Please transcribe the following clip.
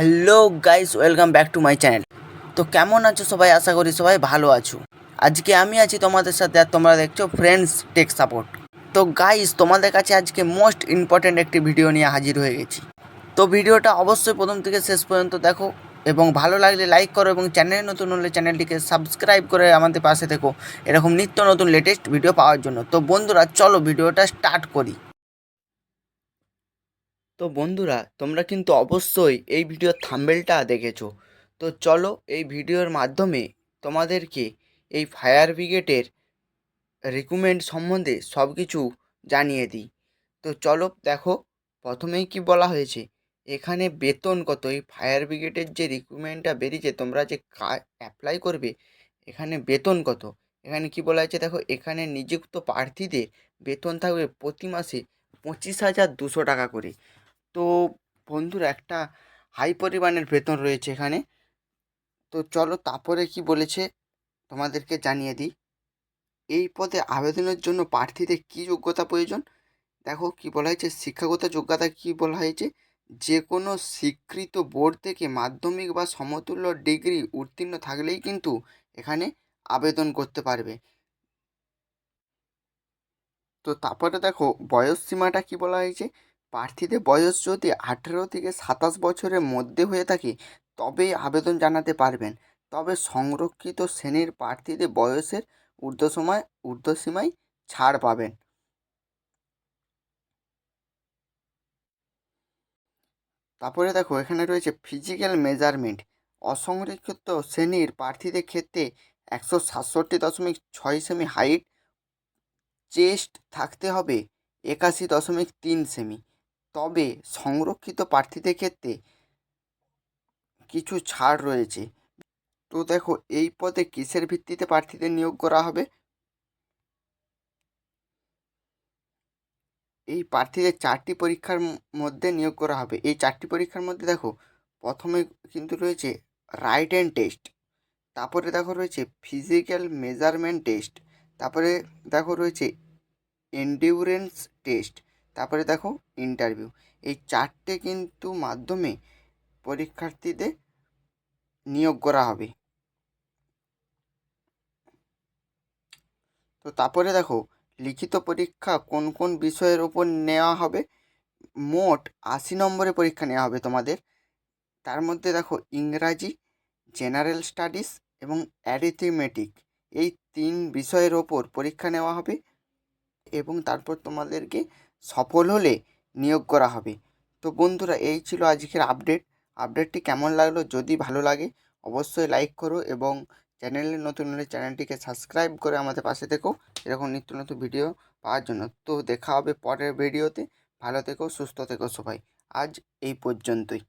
Hello guys welcome back to my channel তো কেমন আছো সবাই? আশা করি সবাই ভালো আছো। আজকে আমি আছি তোমাদের সাথে আর তোমরা দেখছ ফ্রেন্ডস টেক সাপোর্ট তো গাইস তোমাদের কাছে আজকে মোস্ট ইম্পর্ট্যান্ট একটি ভিডিও নিয়ে হাজির হয়ে গেছি। তো ভিডিওটা অবশ্যই প্রথম থেকে শেষ পর্যন্ত দেখো এবং ভালো লাগলে লাইক করো এবং চ্যানেল নতুন হলে চ্যানেলটিকে সাবস্ক্রাইব করে আমাদের পাশে থেকো। এরকম নিত্য নতুন লেটেস্ট ভিডিও পাওয়ার জন্য। তো বন্ধুরা, চলো ভিডিওটা স্টার্ট করি। তো বন্ধুরা, তোমরা কিন্তু অবশ্যই এই ভিডিওর থাম্বেলটা দেখেছ। তো চলো এই ভিডিওর মাধ্যমে তোমাদেরকে এই ফায়ার ব্রিগেডের রিকুমেন্ড সম্বন্ধে সব কিছু জানিয়ে দিই। তো চলো দেখো, প্রথমেই কি বলা হয়েছে? এখানে বেতন কত? এই ফায়ার ব্রিগেডের যে রিকুমেন্টটা বেরিয়েছে, তোমরা যে অ্যাপ্লাই করবে, এখানে বেতন কত? এখানে কি বলা হয়েছে দেখো, এখানে নিযুক্ত প্রার্থীদের বেতন থাকবে প্রতি মাসে পঁচিশ হাজার দুশো টাকা করে। তো বন্ধুরা একটা হাই পরিমাণের বেতন রয়েছে এখানে। তো চলো তারপরে কি বলেছে তোমাদেরকে জানিয়ে দিই। এই পদে আবেদনের জন্য প্রার্থীদের কী যোগ্যতা প্রয়োজন? দেখো কি বলা হয়েছে, শিক্ষাগত যোগ্যতা কি বলা হয়েছে? যে কোনো স্বীকৃত বোর্ড থেকে মাধ্যমিক বা সমতুল্য ডিগ্রি উত্তীর্ণ থাকলেই কিন্তু এখানে আবেদন করতে পারবে। তো তারপরে দেখো, বয়স সীমাটা কি বলা হয়েছে? প্রার্থীদের বয়স যদি আঠেরো থেকে সাতাশ বছরের মধ্যে হয়ে থাকে, তবেই আবেদন জানাতে পারবেন। তবে সংরক্ষিত শ্রেণির প্রার্থীদের বয়সের ঊর্ধ্বসীমায় ঊর্ধ্বসীমায় ছাড় পাবেন। তারপরে দেখো, এখানে রয়েছে ফিজিক্যাল মেজারমেন্ট অসংরক্ষিত শ্রেণির প্রার্থীদের ক্ষেত্রে একশো সাতষট্টি দশমিক ছয় সেমি হাইট চেস্ট থাকতে হবে, একাশি দশমিক তিন সেমি তবে সংরক্ষিত প্রার্থীদের ক্ষেত্রে কিছু ছাড় রয়েছে। তো দেখো, এই পদে কিসের ভিত্তিতে প্রার্থীদের নিয়োগ করা হবে? এই প্রার্থীদের চারটি পরীক্ষার মধ্যে নিয়োগ করা হবে। এই চারটি পরীক্ষার মধ্যে দেখো, প্রথমে কিন্তু রয়েছে রাইট অ্যান্ড টেস্ট, তারপরে দেখো রয়েছে ফিজিক্যাল মেজারমেন্ট টেস্ট, তারপরে দেখো রয়েছে এন্ডিউরেন্স টেস্ট তারপরে দেখো ইন্টারভিউ এই চারটে কিন্তু মাধ্যমে পরীক্ষার্থীদের নিয়োগ করা হবে। তো তারপরে দেখো, লিখিত পরীক্ষা কোন কোন বিষয়ের ওপর নেওয়া হবে? মোট আশি নম্বরে পরীক্ষা নেওয়া হবে তোমাদের। তার মধ্যে দেখো ইংরাজি, জেনারেল স্টাডিজ এবং অ্যারিথমেটিক এই তিন বিষয়ের ওপর পরীক্ষা নেওয়া হবে এবং তারপর তোমাদেরকে সফল হলে নিয়োগ করা হবে। তো বন্ধুরা, এই ছিল আজকের আপডেট আপডেটটি কেমন লাগল? যদি ভালো লাগে, অবশ্যই লাইক করো এবং চ্যানেলে নতুন হলে চ্যানেলটিকে সাবস্ক্রাইব করে আমাদের পাশে থেকো। এরকম নিত্য নতুন ভিডিও পাওয়ার জন্য। তো দেখা হবে পরের ভিডিওতে ভালো থেকো, সুস্থ থেকো সবাই। আজ এই পর্যন্তই।